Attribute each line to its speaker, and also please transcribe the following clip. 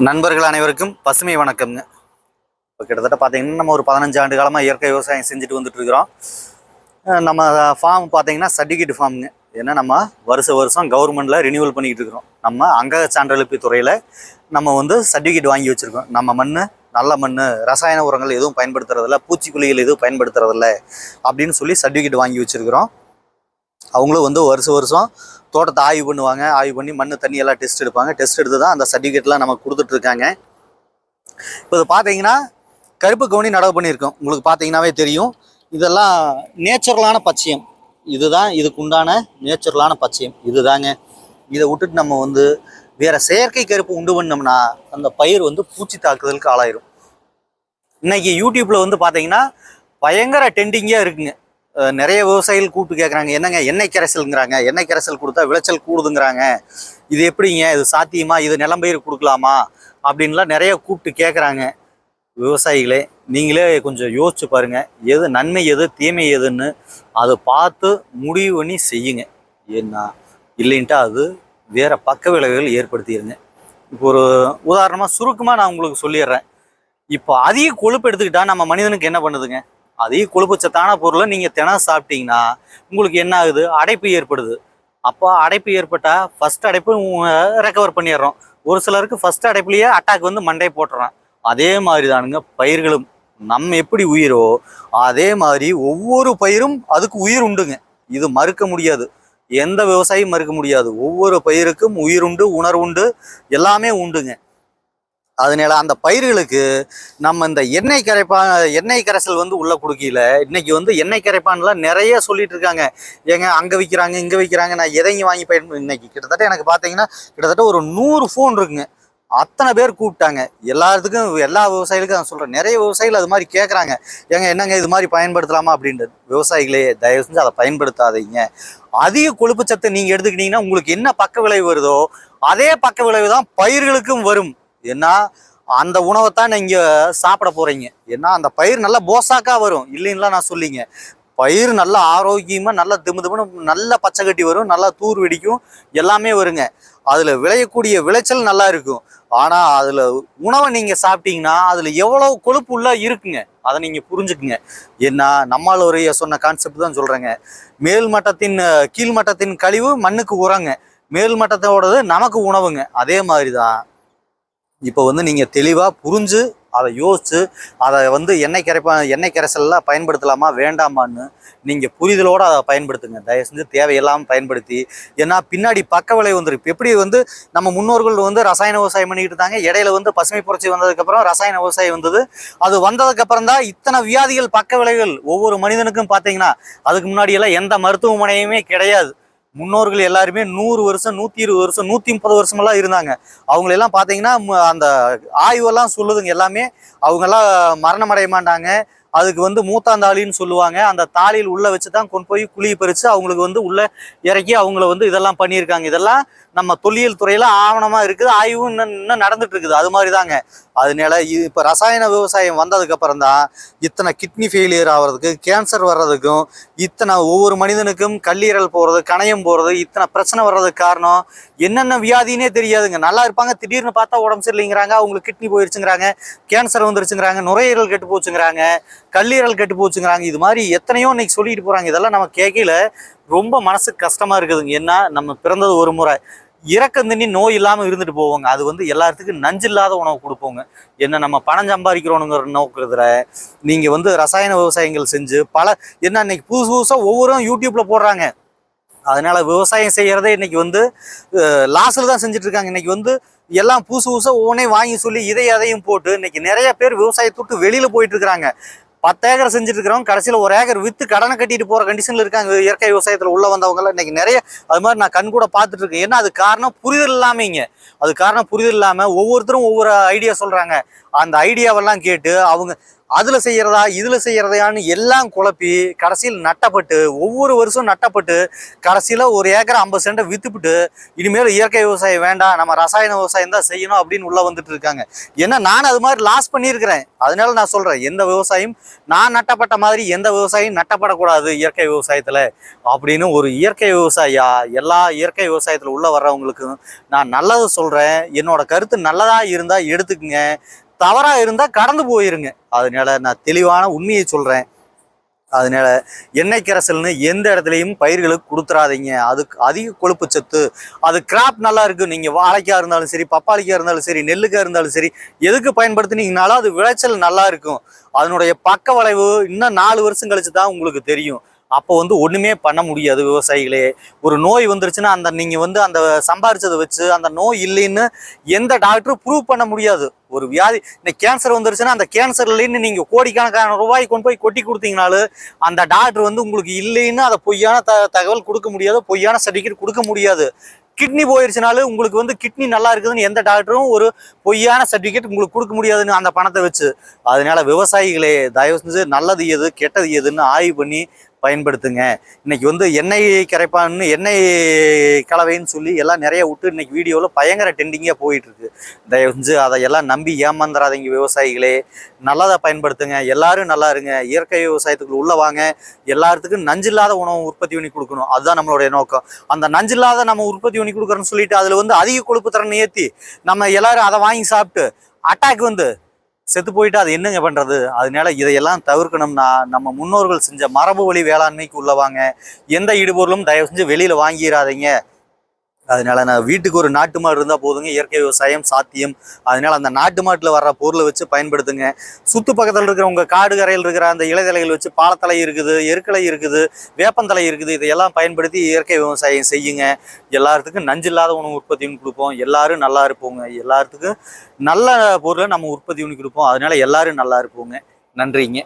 Speaker 1: நண்பர்கள் அனைவருக்கும் பசுமை வணக்கம்ங்க. இப்போ கிட்டத்தட்ட பார்த்தீங்கன்னா நம்ம ஒரு பதினஞ்சு ஆண்டு காலமாக இயற்கை விவசாயம் செஞ்சுட்டு வந்துட்டுருக்கிறோம். நம்ம ஃபார்ம் பார்த்தீங்கன்னா சர்டிஃபிகேட் ஃபார்முங்க ஏன்னா நம்ம வருஷ வருஷம் கவர்மெண்ட்டில் ரினியூவல் பண்ணிக்கிட்டு இருக்கிறோம் நம்ம அங்க சான்றளிப்பு துறையில் நம்ம வந்து சர்டிஃபிகேட் வாங்கி வச்சுருக்கோம். நம்ம மண் நல்ல மண் ரசாயன உரங்கள் எதுவும் பயன்படுத்துறதில்ல பூச்சிக்கொல்லிகள் எதுவும் பயன்படுத்துறதில்ல அப்படின்னு சொல்லி சர்டிஃபிகேட் வாங்கி வச்சுருக்கிறோம். அவங்களும் வந்து வருஷ வருஷம் தோட்டத்தை ஆய்வு பண்ணுவாங்க. ஆய்வு பண்ணி மண் தண்ணி எல்லாம் டெஸ்ட் எடுப்பாங்க. டெஸ்ட் எடுத்து தான் அந்த சர்டிஃபிகேட்லாம் நமக்கு கொடுத்துட்ருக்காங்க. இப்போ இது பார்த்தீங்கன்னா கருப்பு கவுனி நடவு பண்ணியிருக்கோம். உங்களுக்கு பார்த்தீங்கன்னாவே தெரியும். இதெல்லாம் நேச்சுரலான பச்சையம். இதுதான் இதுக்கு உண்டான நேச்சுரலான பச்சையம். இதுதாங்க. இதை விட்டுட்டு நம்ம வந்து வேற செயற்கை கருப்பு உண்டு பண்ணோம்னா அந்த பயிர் வந்து பூச்சி தாக்குதலுக்கு ஆளாயிரும். இன்னைக்கு யூடியூப்ல வந்து பார்த்தீங்கன்னா பயங்கர டெண்டிங்காக இருக்குங்க. நிறைய விவசாயிகள் கூப்பிட்டு கேட்குறாங்க என்னங்க எண்ணெய் கரைசல்ங்கிறாங்க எண்ணெய் கரைசல் கொடுத்தா விளைச்சல் கூடுதுங்கிறாங்க. இது எப்படிங்க இது சாத்தியமா இது நிலம்பயிர் கொடுக்கலாமா அப்படின்லாம் நிறைய கூப்பிட்டு கேட்குறாங்க விவசாயிகளே நீங்களே கொஞ்சம் யோசிச்சு பாருங்க எது நன்மை எது தீமை எதுன்னு அதை பார்த்து முடிவு பண்ணி செய்யுங்க. ஏன்னா இல்லைன்ட்டா அது வேற பக்க விளைவுகள் ஏற்படுத்திடுங்க இப்போ ஒரு உதாரணமாக சுருக்கமாக நான் உங்களுக்கு சொல்லிடுறேன். இப்போ அதிக கொழுப்பு எடுத்துக்கிட்டா நம்ம மனிதனுக்கு என்ன பண்ணுதுங்க? அதையும் கொழுப்புச்சத்தான பொருளை நீங்கள் தினம் சாப்பிட்டீங்கன்னா உங்களுக்கு என்ன ஆகுது? அடைப்பு ஏற்படுது. அப்போ அடைப்பு ஏற்பட்டால் ஃபர்ஸ்ட் அடைப்பு ரெக்கவர் பண்ணிடுறோம். ஒரு சிலருக்கு ஃபர்ஸ்ட் அடைப்புலேயே அட்டாக் வந்து மண்டை போட்டுறான். அதே மாதிரி தானுங்க பயிர்களும். நம்ம எப்படி உயிரோ அதே மாதிரி ஒவ்வொரு பயிரும் அதுக்கு உயிர் உண்டுங்க. இது மறுக்க முடியாது. எந்த விவசாயியும் மறுக்க முடியாது. ஒவ்வொரு பயிருக்கும் உயிர் உண்டு உணர்வுண்டு எல்லாமே உண்டுங்க. அதனால அந்த பயிர்களுக்கு நம்ம இந்த எண்ணெய் கரைப்பா எண்ணெய் கரைசல் வந்து உள்ள கொடுக்கல இன்னைக்கு வந்து எண்ணெய் கரைப்பான்லாம் நிறைய சொல்லிட்டு இருக்காங்க. ஏங்க அங்க விற்கிறாங்க இங்க விற்கிறாங்க நான் எதையும் வாங்கி பயன் இன்னைக்கு கிட்டத்தட்ட எனக்கு பார்த்தீங்கன்னா கிட்டத்தட்ட ஒரு நூறு ஃபோன் இருக்குங்க. அத்தனை பேர் கூப்பிட்டாங்க. எல்லாத்துக்கும் எல்லா விவசாயிகளுக்கும் நான் சொல்கிறேன் நிறைய விவசாயிகள் அது மாதிரி கேட்குறாங்க ஏங்க என்னங்க இது மாதிரி பயன்படுத்தலாமா அப்படின்றது. விவசாயிகளே தயவு செஞ்சு அதை பயன்படுத்தாதீங்க. அதிக கொழுப்பு சத்தை நீங்கள் எடுத்துக்கிட்டீங்கன்னா உங்களுக்கு என்ன பக்க விளைவு வருதோ அதே பக்க விளைவு தான் பயிர்களுக்கும் வரும். ஏன்னா அந்த உணவை தான் நீங்க சாப்பிட போறீங்க. ஏன்னா அந்த பயிர் நல்லா போசாக்கா வரும். இல்லைன்னா நான் சொல்லிங்க. பயிர் நல்லா ஆரோக்கியமா நல்லா திமு திமுன்னு நல்லா பச்சை கட்டி வரும். நல்லா தூர் வெடிக்கும். எல்லாமே வருங்க. அதுல விளையக்கூடிய விளைச்சல் நல்லா இருக்கும். ஆனா அதுல உணவை நீங்க சாப்பிட்டீங்கன்னா அதுல எவ்வளவு கொழுப்பு உள்ள இருக்குங்க. அதை நீங்க புரிஞ்சுக்குங்க. ஏன்னா நம்மளுடைய சொன்ன கான்செப்ட் தான் சொல்றேங்க. மேல் மட்டத்தின் கீழ்மட்டத்தின் கழிவு மண்ணுக்கு உரங்க. மேல் மட்டத்தோடது நமக்கு உணவுங்க. அதே மாதிரி தான் இப்போ வந்து நீங்கள் தெளிவாக புரிஞ்சு அதை யோசித்து அதை வந்து எண்ணெய் கரைப்பா எண்ணெய் கரைசல்லாம் பயன்படுத்தலாமா வேண்டாமான்னு நீங்கள் புரிதலோடு அதை பயன்படுத்துங்க. தயவு செஞ்சு தேவையில்லாமல் பயன்படுத்தி ஏன்னா பின்னாடி பக்க விளைவு வந்துருக்கு எப்படி வந்து நம்ம முன்னோர்கள் வந்து ரசாயன விவசாயம் பண்ணிக்கிட்டு இருந்தாங்க. இடையில வந்து பசுமை புரட்சி வந்ததுக்கப்புறம் ரசாயன விவசாயம் வந்தது. அது வந்ததுக்கப்புறம் தான் இத்தனை வியாதிகள் பக்க விளைவுகள் ஒவ்வொரு மனிதனுக்கும் பார்த்தீங்கன்னா அதுக்கு முன்னாடியெல்லாம் எந்த மருத்துவமனையுமே கிடையாது. முன்னோர்கள் எல்லாருமே நூறு வருஷம் நூற்றி இருபது வருஷம் நூற்றி முப்பது வருஷமெல்லாம் இருந்தாங்க. அவங்களெல்லாம் பார்த்தீங்கன்னா அந்த ஆய்வெல்லாம் சொல்லுதுங்க எல்லாமே. அவங்கெல்லாம் மரணம் அடைய மாட்டாங்க. அதுக்கு வந்து மூத்தாந்தாளின்னு சொல்லுவாங்க. அந்த தாலியில் உள்ள வச்சு தான் கொண்டு போய் குழியை பறித்து அவங்களுக்கு வந்து உள்ள இறக்கி அவங்கள வந்து இதெல்லாம் பண்ணியிருக்காங்க. இதெல்லாம் நம்ம தொல்லியல் துறையில ஆவணமா இருக்குது. ஆய்வும் இன்னும் இன்னும் நடந்துட்டு இருக்குது. அது மாதிரி தாங்க அதனால இது இப்போ ரசாயன விவசாயம் வந்ததுக்கப்புறம் தான் இத்தனை கிட்னி ஃபெயிலியர் ஆகிறதுக்கு கேன்சர் வர்றதுக்கும் இத்தனை ஒவ்வொரு மனிதனுக்கும் கல்லீரல் போகிறது கணையம் போகிறது இத்தனை பிரச்சனை வர்றதுக்கு காரணம் என்னென்ன வியாதினே தெரியாதுங்க. நல்லா இருப்பாங்க திடீர்னு பார்த்தா உடம்பு சரியில்லைங்கிறாங்க அவங்களுக்கு கிட்னி போயிருச்சுங்கிறாங்க கேன்சர் வந்துருச்சுங்கிறாங்க நுரையீரல் கெட்டு போச்சுங்கிறாங்க கல்லீரல் கெட்டு போச்சுங்கிறாங்க. இது மாதிரி எத்தனையோ இன்னைக்கு சொல்லிட்டு போகிறாங்க இதெல்லாம் நம்ம கேட்கல ரொம்ப மனசுக்கு கஷ்டமாக இருக்குதுங்க. ஏன்னா நம்ம பிறந்தது ஒரு முறை. இறக்கம் தண்ணி நோய் இல்லாமல் இருந்துட்டு போவோங்க. அது வந்து எல்லாத்துக்கும் நஞ்சு இல்லாத உணவு கொடுப்போங்க. என்ன நம்ம பணம் சம்பாதிக்கிறோனுங்கிற நோக்கிறதுல நீங்கள் வந்து ரசாயன விவசாயங்கள் செஞ்சு பல என்ன இன்னைக்கு புதுசு புதுசாக ஒவ்வொரு யூடியூப்பில் போடுறாங்க. அதனால விவசாயம் செய்கிறதே இன்னைக்கு வந்து லாஸில் தான் செஞ்சுட்டு இருக்காங்க இன்னைக்கு வந்து எல்லாம் புதுசு புதுசாக ஒவ்வொன்றையும் வாங்கி சொல்லி இதை அதையும் போட்டு இன்னைக்கு நிறைய பேர் விவசாயத்துக்கு வெளியில் போயிட்டு இருக்கிறாங்க பத்து ஏக்கர் செஞ்சுட்டு இருக்கிறவங்க கடைசியில் ஒரு ஏக்கர் வித்து கடனை கட்டிட்டு போகிற கண்டிஷனில் இருக்காங்க இயற்கை விவசாயத்தில் உள்ள வந்தவங்க இன்னைக்கு நிறைய அது மாதிரி நான் கண் கூட பார்த்துட்டு இருக்கேன். ஏன்னா அது காரணம் புரிதல் இல்லாமங்க. அது காரணம் புரிதல் இல்லாமல் ஒவ்வொருத்தரும் ஒவ்வொரு ஐடியா சொல்கிறாங்க அந்த ஐடியாவெல்லாம் கேட்டு அவங்க அதில் செய்கிறதா இதில் செய்கிறதையான்னு எல்லாம் குழப்பி கடைசியில் நட்டப்பட்டு ஒவ்வொரு வருஷம் நட்டப்பட்டு கடைசியில் ஒரு ஏக்கர் ஐம்பது சென்ட்டை வித்துப்பிட்டு இனிமேல் இயற்கை விவசாயம் வேண்டாம் நம்ம ரசாயன விவசாயம் தான் செய்யணும் அப்படின்னு உள்ளே வந்துட்டு இருக்காங்க. ஏன்னா நான் அது மாதிரி லாஸ் பண்ணியிருக்கிறேன். அதனால நான் சொல்கிறேன் எந்த விவசாயம் நான் நட்டப்பட்ட மாதிரி எந்த விவசாயம் நட்டப்படக்கூடாது இயற்கை விவசாயத்தில் அப்படின்னு ஒரு இயற்கை விவசாயியா எல்லா இயற்கை விவசாயத்தில் உள்ளே வர்றவங்களுக்கு நான் நல்லது சொல்கிறேன் என்னோட கருத்து நல்லதாக இருந்தால் எடுத்துக்குங்க. தவறா இருந்தா கடந்து போயிருங்க. அதனால நான் தெளிவான உண்மையை சொல்றேன். அதனால எண்ணெய் கரைசல்னு எந்த இடத்துலையும் பயிர்களுக்கு கொடுத்துறாதீங்க. அதுக்கு அதிக கொழுப்பு சத்து அது கிராப் நல்லா இருக்கு. நீங்கள் வாழைக்காக இருந்தாலும் சரி பப்பாளிக்கா இருந்தாலும் சரி நெல்லுக்காக இருந்தாலும் சரி எதுக்கு பயன்படுத்தினீங்கனாலும் அது விளைச்சல் நல்லா இருக்கும். அதனுடைய பக்க வளைவு இன்னும் நாலு வருஷம் கழிச்சு தான் உங்களுக்கு தெரியும். அப்போ வந்து ஒன்றுமே பண்ண முடியாது விவசாயிகளே. ஒரு நோய் வந்துருச்சுன்னா அந்த நீங்கள் வந்து அந்த சம்பாரிச்சதை வச்சு அந்த நோய் இல்லைன்னு எந்த டாக்டரும் ப்ரூவ் பண்ண முடியாது. ஒரு வியாதி இந்த கேன்சர் வந்துருச்சுன்னா அந்த கேன்சர் இல்லைன்னு நீங்கள் கோடிக்கணக்கான ரூபாய் கொண்டு போய் கொட்டி கொடுத்தீங்கனாலும் அந்த டாக்டர் வந்து உங்களுக்கு இல்லைன்னு அதை பொய்யான த தகவல் கொடுக்க முடியாது பொய்யான சர்டிஃபிகேட் கொடுக்க முடியாது. கிட்னி போயிருச்சுனாலும் உங்களுக்கு வந்து கிட்னி நல்லா இருக்குதுன்னு எந்த டாக்டரும் ஒரு பொய்யான சர்டிஃபிகேட் உங்களுக்கு கொடுக்க முடியாதுன்னு அந்த பணத்தை வச்சு. அதனால விவசாயிகளே தயவு செஞ்சு நல்லது எது கெட்டது எதுன்னு ஆய்வு பண்ணி பயன்படுத்துங்க. இன்னைக்கு வந்து எண்ணெய் கரைப்பான்னு எண்ணெய் கலவைன்னு சொல்லி எல்லாம் நிறைய விட்டு இன்னைக்கு வீடியோவில் பயங்கர டெண்டிங்காக போயிட்டுருக்கு. தயவுஞ்சு தயவு செஞ்சு அதை எல்லாம் நம்பி ஏமாந்துடாதீங்க விவசாயிகளே. நல்லதை பயன்படுத்துங்க. எல்லாரும் நல்லா இருங்க. இயற்கை விவசாயத்துக்குள்ள உள்ள வாங்க. எல்லாத்துக்கும் நஞ்சில்லாத உணவு உற்பத்தி பண்ணி கொடுக்கணும். அதுதான் நம்மளுடைய நோக்கம். அந்த நஞ்சில்லாத நம்ம உற்பத்தி பண்ணி கொடுக்குறோன்னு சொல்லிட்டு அதில் வந்து அதிக கொழுப்பு திறன் ஏற்றி நம்ம எல்லாரும் அதை வாங்கி சாப்பிட்டு அட்டாக் வந்து செத்து போயிட்டு அது என்னங்க பண்ணுறது அதனால இதையெல்லாம் தவிர்க்கணும்னா நம்ம முன்னோர்கள் செஞ்ச மரபு வழி வேளாண்மைக்கு உள்ளவாங்க. எந்த இடுபொருளும் தயவு செஞ்சு வெளியில் வாங்கிடாதீங்க அதனால நான் வீட்டுக்கு ஒரு நாட்டு மாடு இருந்தால் போதுங்க. இயற்கை விவசாயம் சாத்தியம். அதனால அந்த நாட்டு மாட்டில் வர்ற பொருளை வச்சு பயன்படுத்துங்க. சுத்து பக்கத்தில் இருக்கிற உங்க காடு கரையில் இருக்கிற அந்த இலைதலைகள் வச்சு பாலத்தலை இருக்குது எருக்கலை இருக்குது வேப்பந்தலை இருக்குது. இதையெல்லாம் பயன்படுத்தி இயற்கை விவசாயம் செய்யுங்க. எல்லாத்துக்கும் நஞ்சில்லாத உணவு உற்பத்தி பண்ணி கொடுப்போம். எல்லாரும் நல்லா இருப்போங்க. எல்லாத்துக்கும் நல்ல பொருளை நம்ம உற்பத்தி பண்ணி கொடுப்போம். அதனால எல்லாரும் நல்லா இருப்போங்க. நன்றிங்க.